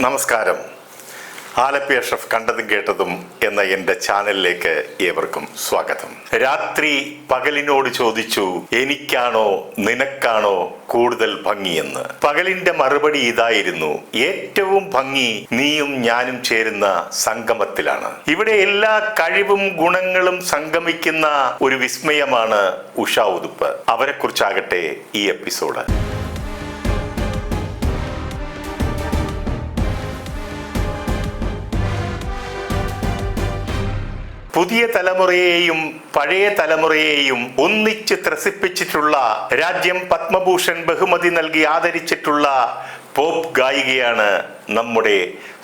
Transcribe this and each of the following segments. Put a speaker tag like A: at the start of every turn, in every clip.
A: നമസ്കാരം. ആലപ്പി അഷ്റഫ് കണ്ടതും കേട്ടതും എന്ന എന്റെ ചാനലിലേക്ക് ഏവർക്കും സ്വാഗതം. രാത്രി പകലിനോട് ചോദിച്ചു എനിക്കാണോ നിനക്കാണോ കൂടുതൽ ഭംഗിയെന്ന്? പകലിന്റെ മറുപടി ഇതായിരുന്നു ഏറ്റവും ഭംഗി നീയും ഞാനും ചേരുന്ന സംഗമത്തിലാണ്. ഇവിടെ എല്ലാ കഴിവും ഗുണങ്ങളും സംഗമിക്കുന്ന ഒരു വിസ്മയമാണ് ഉഷ ഉതുപ്പ്. അവരെക്കുറിച്ചാകട്ടെ ഈ എപ്പിസോഡ്. പുതിയ തലമുറയെയും പഴയ തലമുറയെയും ഒന്നിച്ച് ത്രസിപ്പിച്ചിട്ടുള്ള രാജ്യം പത്മഭൂഷൺ ബഹുമതി നൽകി ആദരിച്ചിട്ടുള്ള പോപ്പ് ഗായികയാണ് നമ്മുടെ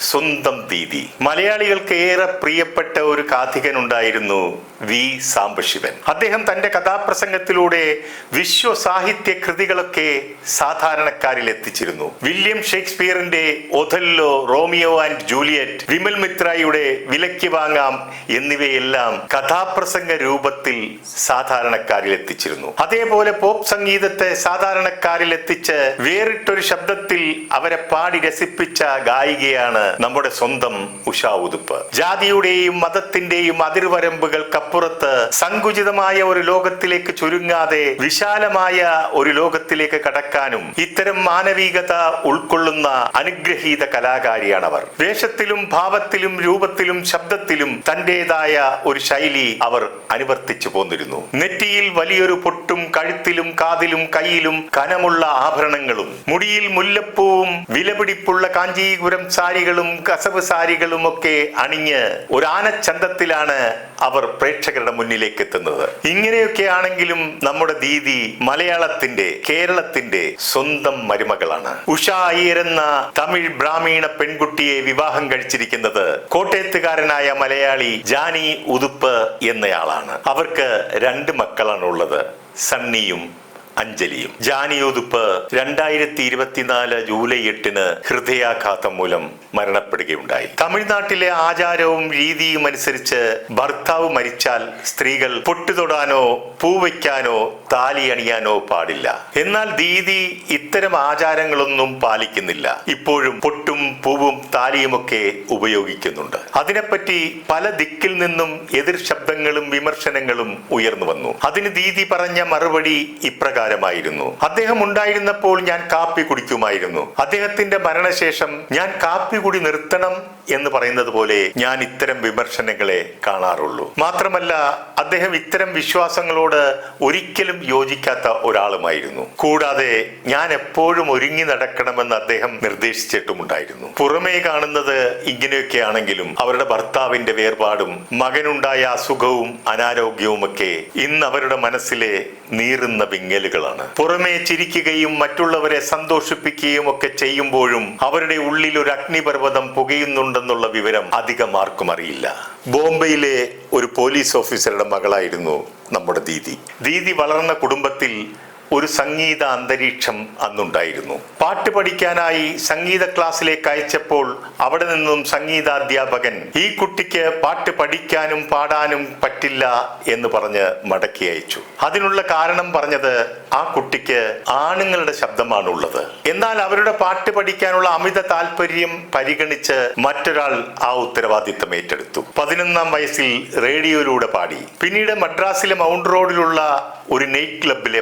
A: സ്വന്തം ദീദി മലയാളികൾക്ക് ഏറെ പ്രിയപ്പെട്ട ഒരു കാഥികൻ ഉണ്ടായിരുന്നു വി സാംബശിവൻ. അദ്ദേഹം തന്റെ കഥാപ്രസംഗത്തിലൂടെ വിശ്വ സാഹിത്യ കൃതികളൊക്കെ സാധാരണക്കാരിൽ എത്തിച്ചിരുന്നു. William ഷേക്സ്പിയറിന്റെ Othello Romeo and Juliet Vimal മിത്രയുടെ വിലയ്ക്ക് വാങ്ങാം എന്നിവയെല്ലാം കഥാപ്രസംഗ രൂപത്തിൽ സാധാരണക്കാരിൽ എത്തിച്ചിരുന്നു. അതേപോലെ പോപ്പ് സംഗീതത്തെ സാധാരണക്കാരിൽ എത്തിച്ച് വേറിട്ടൊരു ശബ്ദത്തിൽ അവരെ പാടി രസിപ്പിച്ച ഗായികയാണ് നമ്മുടെ സ്വന്തം ഉഷാ ഉതുപ്പ്. ജാതിയുടെയും മതത്തിന്റെയും അതിർവരമ്പുകൾക്കപ്പുറത്ത് സങ്കുചിതമായ ഒരു ലോകത്തിലേക്ക് ചുരുങ്ങാതെ വിശാലമായ ഒരു ലോകത്തിലേക്ക് കടക്കാനും ഇത്തരം മാനവികത ഉൾക്കൊള്ളുന്ന അനുഗ്രഹീത കലാകാരിയാണ് അവർ വേഷത്തിലും ഭാവത്തിലും രൂപത്തിലും ശബ്ദത്തിലും തന്റേതായ ഒരു ശൈലി അവർ അനുവർത്തിച്ചു പോന്നിരുന്നു. നെറ്റിയിൽ വലിയൊരു പൊട്ടും കഴുത്തിലും കാതിലും കയ്യിലും കനമുള്ള ആഭരണങ്ങളും മുടിയിൽ മുല്ലപ്പൂവും വിലപിടിപ്പുള്ള കാഞ്ചീപുരം സാരികളും കസവ് സാരികളും ഒക്കെ അണിഞ്ഞ് ഒരു ആനച്ചന്തത്തിലാണ് അവർ പ്രേക്ഷകരുടെ മുന്നിലേക്ക് എത്തുന്നത്. ഇങ്ങനെയൊക്കെ ആണെങ്കിലും നമ്മുടെ ദീദി മലയാളത്തിന്റെ കേരളത്തിന്റെ സ്വന്തം മരുമകളാണ്. ഉഷ അയ്യർ എന്ന തമിഴ് ബ്രാഹ്മീണ പെൺകുട്ടിയെ വിവാഹം കഴിച്ചിരിക്കുന്നത് കോട്ടയത്തുകാരനായ മലയാളി ജാനി ഉതുപ്പ് എന്നയാളാണ്. അവർക്ക് രണ്ട് മക്കളാണുള്ളത് സണ്ണിയും അഞ്ജലിയും. ജാനിയോതുപ്പ് രണ്ടായിരത്തി ഇരുപത്തിനാല് ജൂലൈ എട്ടിന് ഹൃദയാഘാതം മൂലം മരണപ്പെടുകയുണ്ടായി. തമിഴ്നാട്ടിലെ ആചാരവും രീതിയും അനുസരിച്ച് ഭർത്താവ് മരിച്ചാൽ സ്ത്രീകൾ പൊട്ടുതൊടാനോ പൂവയ്ക്കാനോ താലി അണിയാനോ പാടില്ല. എന്നാൽ ദീദി ഇത്തരം ആചാരങ്ങളൊന്നും പാലിക്കുന്നില്ല. ഇപ്പോഴും പൊട്ടും പൂവും താലിയുമൊക്കെ ഉപയോഗിക്കുന്നുണ്ട്. അതിനെപ്പറ്റി പല ദിക്കിൽ നിന്നും എതിർ ശബ്ദങ്ങളും വിമർശനങ്ങളും ഉയർന്നു വന്നു. അതിന് ദീദി പറഞ്ഞ മറുപടി ഇപ്രകാരമായിരുന്നു അദ്ദേഹം ഉണ്ടായിരുന്നപ്പോൾ ഞാൻ കാപ്പി കുടിക്കുമായിരുന്നു. അദ്ദേഹത്തിന്റെ മരണശേഷം ഞാൻ കാപ്പി കുടി നിർത്തണം എന്ന് പറയുന്നത് പോലെ ഞാൻ ഇത്തരം വിമർശനങ്ങളെ കാണാറുള്ളൂ. മാത്രമല്ല അദ്ദേഹം ഇത്തരം വിശ്വാസങ്ങളോട് ഒരിക്കലും യോജിക്കാത്ത ഒരാളുമായിരുന്നു. കൂടാതെ ഞാൻ എപ്പോഴും ഒരുങ്ങി നടക്കണമെന്ന് അദ്ദേഹം നിർദ്ദേശിച്ചിട്ടുമുണ്ടായിരുന്നു. പുറമേ കാണുന്നത് ഇങ്ങനെയൊക്കെ ആണെങ്കിലും അവരുടെ ഭർത്താവിന്റെ വേർപാടും മകനുണ്ടായ അസുഖവും അനാരോഗ്യവുമൊക്കെ ഇന്ന് അവരുടെ മനസ്സിലെ നീറുന്ന വിങ്ങലുകളാണ്. പുറമേ ചിരിക്കുകയും മറ്റുള്ളവരെ സന്തോഷിപ്പിക്കുകയും ഒക്കെ ചെയ്യുമ്പോഴും അവരുടെ ഉള്ളിൽ ഒരു അഗ്നിപർവതം പുകയുന്നുണ്ടെന്നുള്ള വിവരം അധികം ആർക്കും അറിയില്ല. ബോംബെയിലെ ഒരു പോലീസ് ഓഫീസറുടെ മകളായിരുന്നു നമ്മുടെ ദീദി. ദീദി വളർന്ന കുടുംബത്തിൽ ഒരു സംഗീത അന്തരീക്ഷം അന്നുണ്ടായിരുന്നു. പാട്ട് പഠിക്കാനായി സംഗീത ക്ലാസ്സിലേക്ക് അയച്ചപ്പോൾ അവിടെ നിന്നും സംഗീതാധ്യാപകൻ ഈ കുട്ടിക്ക് പാട്ട് പഠിക്കാനും പാടാനും പറ്റില്ല എന്ന് പറഞ്ഞ് മടക്കി അയച്ചു. അതിനുള്ള കാരണം പറഞ്ഞത് ആ കുട്ടിക്ക് ആണുങ്ങളുടെ ശബ്ദമാണ് ഉള്ളത് എന്നാൽ അവരുടെ പാട്ട് പഠിക്കാനുള്ള അമിത താല്പര്യം പരിഗണിച്ച് മറ്റൊരാൾ ആ ഉത്തരവാദിത്തം ഏറ്റെടുത്തു. പതിനൊന്നാം വയസ്സിൽ റേഡിയോയിലൂടെ പാടി. പിന്നീട് മദ്രാസിലെ മൗണ്ട് റോഡിലുള്ള ഒരു നെയ്റ്റ് ക്ലബിലെ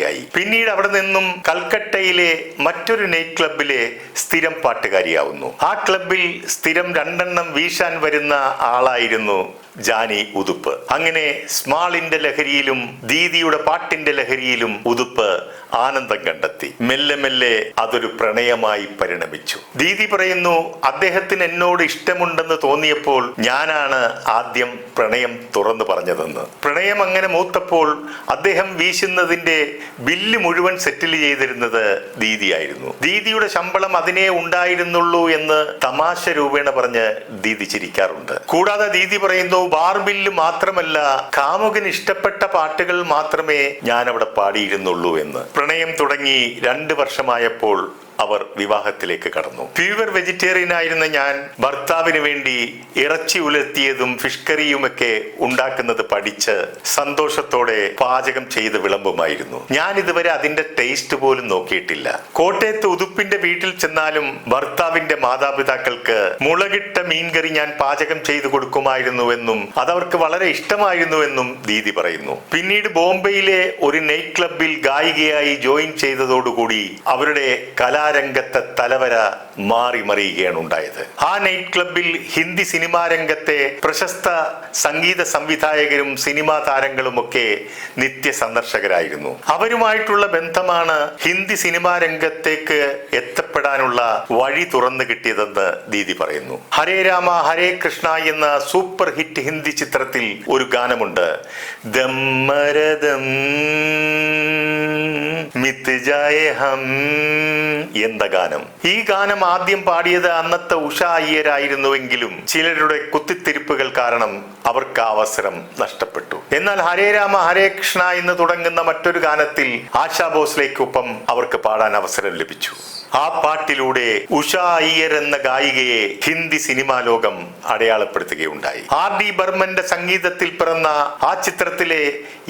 A: പാട്ടുകാരിയായി പിന്നീട് അവിടെ നിന്നും കൽക്കട്ടയിലെ മറ്റൊരു നൈറ്റ് ക്ലബിലെ സ്ഥിരം പാട്ടുകാരിയാവുന്നു. ആ ക്ലബിൽ സ്ഥിരം രണ്ടെണ്ണം വീശാൻ വരുന്ന ആളായിരുന്നു ജാനി ഉതുപ്പ്. അങ്ങനെ സ്മാളിന്റെ ലഹരിയിലും ദീദിയുടെ പാട്ടിന്റെ ലഹരിയിലും ഉതുപ്പ് ആനന്ദം കണ്ടെത്തി. മെല്ലെ മെല്ലെ അതൊരു പ്രണയമായി പരിണമിച്ചു. ദീദി പറയുന്നു അദ്ദേഹത്തിന് എന്നോട് ഇഷ്ടമുണ്ടെന്ന് തോന്നിയപ്പോൾ ഞാനാണ് ആദ്യം പ്രണയം തുറന്നു പറഞ്ഞതെന്ന്. പ്രണയം അങ്ങനെ മൂത്തപ്പോൾ അദ്ദേഹം വീശുന്നതിന്റെ ബില്ല് മുഴുവൻ സെറ്റിൽ ചെയ്തിരുന്നത് ദീദിയായിരുന്നു. ദീദിയുടെ ശമ്പളം അതിനേ ഉണ്ടായിരുന്നുള്ളൂ എന്ന് തമാശ രൂപേണ പറഞ്ഞ് ദീദി ചിരിക്കാറുണ്ട്. കൂടാതെ ദീദി പറയുന്നു ബാർ ബില്ല് മാത്രമല്ല കാമുകന് ഇഷ്ടപ്പെട്ട പാട്ടുകൾ മാത്രമേ ഞാൻ അവിടെ പാടിയിരുന്നുള്ളൂ എന്ന്. പ്രണയം തുടങ്ങി രണ്ട് വർഷമായപ്പോൾ അവർ വിവാഹത്തിലേക്ക് കടന്നു. പ്യൂവർ വെജിറ്റേറിയൻ ആയിരുന്ന ഞാൻ ഭർത്താവിന് വേണ്ടി ഇറച്ചി ഉലർത്തിയതും ഫിഷ് കറിയുമൊക്കെ ഉണ്ടാക്കുന്നത് പഠിച്ച് സന്തോഷത്തോടെ പാചകം ചെയ്ത് വിളമ്പുമായിരുന്നു. ഞാൻ ഇതുവരെ അതിന്റെ ടേസ്റ്റ് പോലും നോക്കിയിട്ടില്ല. കോട്ടയത്ത് ഉതുപ്പിന്റെ വീട്ടിൽ ചെന്നാലും ഭർത്താവിന്റെ മാതാപിതാക്കൾക്ക് മുളകിട്ട മീൻകറി ഞാൻ പാചകം ചെയ്തു കൊടുക്കുമായിരുന്നുവെന്നും അതവർക്ക് വളരെ ഇഷ്ടമായിരുന്നുവെന്നും ദീദി പറയുന്നു. പിന്നീട് ബോംബെയിലെ ഒരു നൈറ്റ് ക്ലബിൽ ഗായികയായി ജോയിൻ ചെയ്തതോടുകൂടി അവരുടെ കലാരംഗത്തെ തലവര മാറി മറിയുകയാണ് ഉണ്ടായത്. ആ നൈറ്റ് ക്ലബിൽ ഹിന്ദി സിനിമാരംഗത്തെ പ്രശസ്ത സംഗീത സംവിധായകരും സിനിമാ താരങ്ങളുമൊക്കെ നിത്യ സന്ദർശകരായിരുന്നു. അവരുമായിട്ടുള്ള ബന്ധമാണ് ഹിന്ദി സിനിമാ രംഗത്തേക്ക് എത്തപ്പെടാനുള്ള വഴി തുറന്നു കിട്ടിയതെന്ന് ദീദി പറയുന്നു. ഹരേ രാമ ഹരേ കൃഷ്ണ എന്ന സൂപ്പർ ഹിറ്റ് ഹിന്ദി ചിത്രത്തിൽ ഒരു ഗാനമുണ്ട്. ദമ്മരദം ഹം എന്ന ഗാനം. ഈ ഗാനം ആദ്യം പാടിയത് അന്നത്തെ ഉഷ അയ്യരായിരുന്നുവെങ്കിലും ചിലരുടെ കുത്തിത്തിരിപ്പുകൾ കാരണം അവർക്ക് അവസരം നഷ്ടപ്പെട്ടു. എന്നാൽ ഹരേ രാമ ഹരേ കൃഷ്ണ എന്ന് തുടങ്ങുന്ന മറ്റൊരു ഗാനത്തിൽ ആശാ ഭോസ്ലേക്കൊപ്പം അവർക്ക് പാടാൻ അവസരം ലഭിച്ചു. ആ പാട്ടിലൂടെ ഉഷ അയ്യർ എന്ന ഗായികയെ ഹിന്ദി സിനിമാ ലോകം അടയാളപ്പെടുത്തുകയുണ്ടായി. ആർ ഡി ബർമന്റെ സംഗീതത്തിൽ പിറന്ന ആ ചിത്രത്തിലെ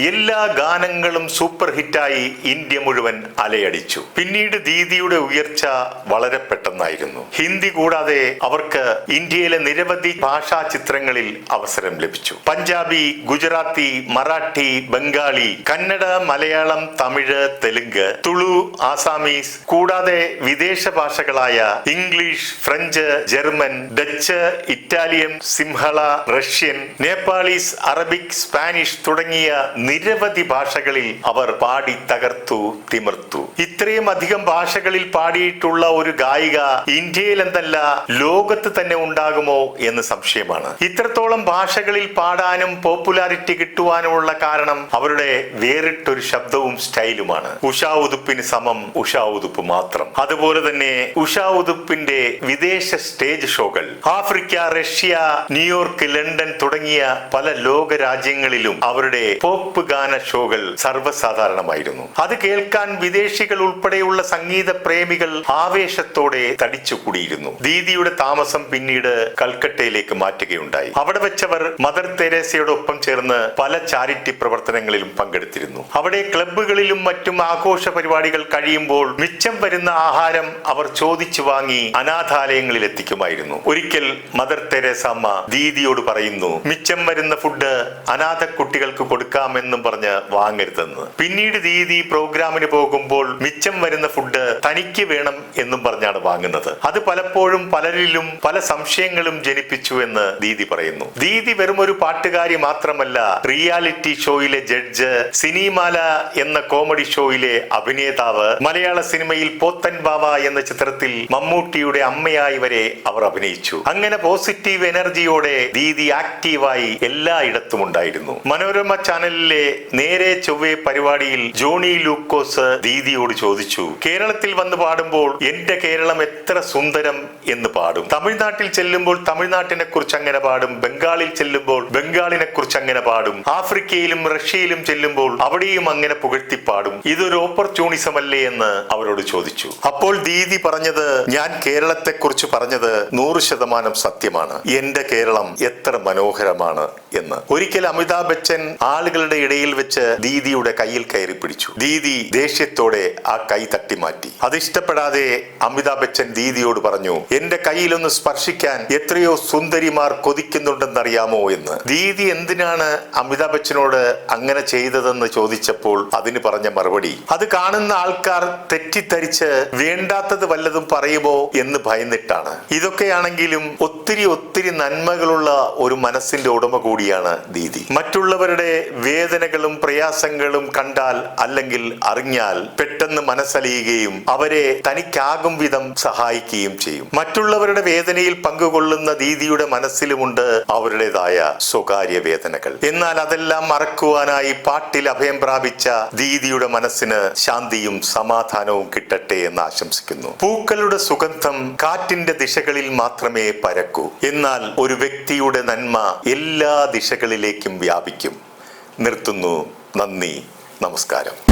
A: എല്ലാ ഗാനങ്ങളും സൂപ്പർ ഹിറ്റായി ഇന്ത്യ മുഴുവൻ അലയടിച്ചു. പിന്നീട് ദീദിയുടെ ഉയർച്ച വളരെ പെട്ടെന്നായിരുന്നു. ഹിന്ദി കൂടാതെ അവർക്ക് ഇന്ത്യയിലെ നിരവധി ഭാഷാ ചിത്രങ്ങളിൽ അവസരം ലഭിച്ചു. പഞ്ചാബി ഗുജറാത്തി മറാഠി ബംഗാളി കന്നഡ മലയാളം തമിഴ് തെലുങ്ക് തുളു ആസാമീസ് കൂടാതെ വിദേശ ഭാഷകളായ English French German Dutch Italian Sinhala Russian Nepalese Arabic Spanish തുടങ്ങിയ നിരവധി ഭാഷകളിൽ അവർ പാടി തകർത്തു തിമിർത്തു. ഇത്രയും അധികം ഭാഷകളിൽ പാടിയിട്ടുള്ള ഒരു ഗായിക ഇന്ത്യയിൽ എന്തല്ല ലോകത്ത് തന്നെ ഉണ്ടാകുമോ എന്ന് സംശയമാണ്. ഇത്രത്തോളം ഭാഷകളിൽ പാടാനും പോപ്പുലാരിറ്റി കിട്ടുവാനുമുള്ള കാരണം അവരുടെ വേറിട്ടൊരു ശബ്ദവും സ്റ്റൈലുമാണ്. ഉഷാ ഉതുപ്പിന് സമം ഉഷാ ഉതുപ്പ് മാത്രം. അതുപോലെ തന്നെ ഉഷാ ഉതുപ്പിന്റെ വിദേശ സ്റ്റേജ് ഷോകൾ. ആഫ്രിക്ക റഷ്യ ന്യൂയോർക്ക് ലണ്ടൻ തുടങ്ങിയ പല ലോക രാജ്യങ്ങളിലും അവരുടെ പോപ്പ് ഗാന ഷോകൾ സർവസാധാരണമായിരുന്നു. അത് കേൾക്കാൻ വിദേശികൾ ഉൾപ്പെടെയുള്ള സംഗീത പ്രേമികൾ ആവേശത്തോടെ തടിച്ചുകൂടിയിരുന്നു ദീദിയുടെ താമസം പിന്നീട് കൽക്കട്ടയിലേക്ക് മാറ്റുകയുണ്ടായി. അവിടെ വെച്ചവർ മദർ തെരേസയോടൊപ്പം ചേർന്ന് പല ചാരിറ്റി പ്രവർത്തനങ്ങളിലും പങ്കെടുത്തിരുന്നു. അവിടെ ക്ലബ്ബുകളിലും മറ്റും ആഘോഷ പരിപാടികൾ കഴിയുമ്പോൾ മിച്ചം വരുന്ന ആഹാരം അവർ ചോദിച്ചു വാങ്ങി അനാഥാലയങ്ങളിൽ എത്തിക്കുമായിരുന്നു ഒരിക്കൽ മദർ തെരേസമ്മ ദീദിയോട് പറയുന്നു മിച്ചം വരുന്ന ഫുഡ് അനാഥ കുട്ടികൾക്ക് കൊടുക്കാമെന്നും പറഞ്ഞ് വാങ്ങരുതെന്ന്. പിന്നീട് ദീദി പ്രോഗ്രാമിന് പോകുമ്പോൾ മിച്ചം വരുന്ന ഫുഡ് തനിക്ക് വേണം എന്നും പറഞ്ഞാണ് വാങ്ങുന്നത്. അത് പലപ്പോഴും പലരിലും പല സംശയങ്ങളും ജനിപ്പിച്ചു എന്ന് ദീദി പറയുന്നു. ദീദി വെറും ഒരു പാട്ടുകാരി മാത്രമല്ല റിയാലിറ്റി ഷോയിലെ ജഡ്ജ് സിനിമാല എന്ന കോമഡി ഷോയിലെ അഭിനേതാവ് മലയാള സിനിമയിൽ പോത്തൻ ബാവ എന്ന ചിത്രത്തിൽ മമ്മൂട്ടിയുടെ അമ്മയായി വരെ അവർ അഭിനയിച്ചു. അങ്ങനെ പോസിറ്റീവ് എനർജിയോടെ ദീദി ആക്റ്റീവായി എല്ലായിടത്തും ഉണ്ടായിരുന്നു. മനോരമ ചാനലിലെ നേരെ ചൊവ്വേ പരിപാടിയിൽ ജോണി ലൂക്കോസ് ദീദിയോട് ചോദിച്ചു കേരളത്തിൽ വന്ന് പാടുമ്പോൾ എന്റെ കേരളം എത്ര സുന്ദരം എന്ന് പാടും. തമിഴ്നാട്ടിൽ ചെല്ലുമ്പോൾ തമിഴ്നാട്ടിനെ കുറിച്ച് അങ്ങനെ പാടും. ബംഗാളിൽ ചെല്ലുമ്പോൾ ബംഗാളിനെ കുറിച്ച് അങ്ങനെ പാടും. ആഫ്രിക്കയിലും റഷ്യയിലും ചെല്ലുമ്പോൾ അവിടെയും അങ്ങനെ പുകഴ്ത്തി പാടും. ഇതൊരു ഓപ്പർച്യൂണിസം അല്ലേ? എന്ന് അവരോട് ചോദിച്ചു. അപ്പോൾ ദീദി പറഞ്ഞത് ഞാൻ കേരളത്തെ കുറിച്ച് പറഞ്ഞത് നൂറ് ശതമാനം സത്യമാണ്. എന്റെ കേരളം എത്ര മനോഹരമാണ് എന്ന്. ഒരിക്കൽ അമിതാഭ് ബച്ചൻ ആളുകളുടെ ഇടയിൽ വെച്ച് ദീദിയുടെ കയ്യിൽ കയറി പിടിച്ചു. ദീദി ദേഷ്യത്തോടെ ആ കൈ തട്ടി മാറ്റി. അതിഷ്ടപ്പെടാതെ അമിതാഭ് ബച്ചൻ ദീദിയോട് പറഞ്ഞു എന്റെ കയ്യിലൊന്ന് സ്പർശിക്കാൻ എത്രയോ സുന്ദരിമാർ കൊതിക്കുന്നുണ്ടെന്നറിയാമോ എന്ന്. ദീദി എന്തിനാണ് അമിതാഭ് ബച്ചനോട് അങ്ങനെ ചെയ്തതെന്ന് ചോദിച്ചപ്പോൾ അതിന് പറഞ്ഞ മറുപടി അത് കാണുന്ന ആൾക്കാർ തെറ്റിദ്ധരിച്ച് വേണ്ടാത്തത് വല്ലതും പറയുമോ എന്ന് ഭയന്നിട്ടാണ്. ഇതൊക്കെയാണെങ്കിലും ഒത്തിരി ഒത്തിരി നന്മകളുള്ള ഒരു മനസ്സിന്റെ ഉടമ കൂടിയാണ് ദീദി. മറ്റുള്ളവരുടെ വേദനകളും പ്രയാസങ്ങളും കണ്ടാൽ അല്ലെങ്കിൽ അറിഞ്ഞാൽ പെട്ടെന്ന് മനസ്സലിയുകയും അവരെ തനിക്കാകും വിധം സഹായിക്കുകയും ചെയ്യും. മറ്റുള്ളവരുടെ വേദനയിൽ പങ്കുകൊള്ളുന്ന ദീദിയുടെ മനസ്സിലുമുണ്ട് അവരുടേതായ സ്വകാര്യ വേദനകൾ. എന്നാൽ അതെല്ലാം മറക്കുവാനായി പാട്ടിൽ അഭയം പ്രാപിച്ച ദീദിയുടെ മനസ്സിന് ശാന്തിയും സമാധാനവും കിട്ടട്ടെ എന്ന് ആശംസിക്കുന്നു. പൂക്കളുടെ സുഗന്ധം കാറ്റിന്റെ ദിശകളിൽ മാത്രമേ പരക്കൂ. എന്നാൽ ഒരു വ്യക്തിയുടെ നന്മ എല്ലാ ദിശകളിലേക്കും വ്യാപിക്കും. നിർത്തുന്നു. നന്ദി. നമസ്കാരം.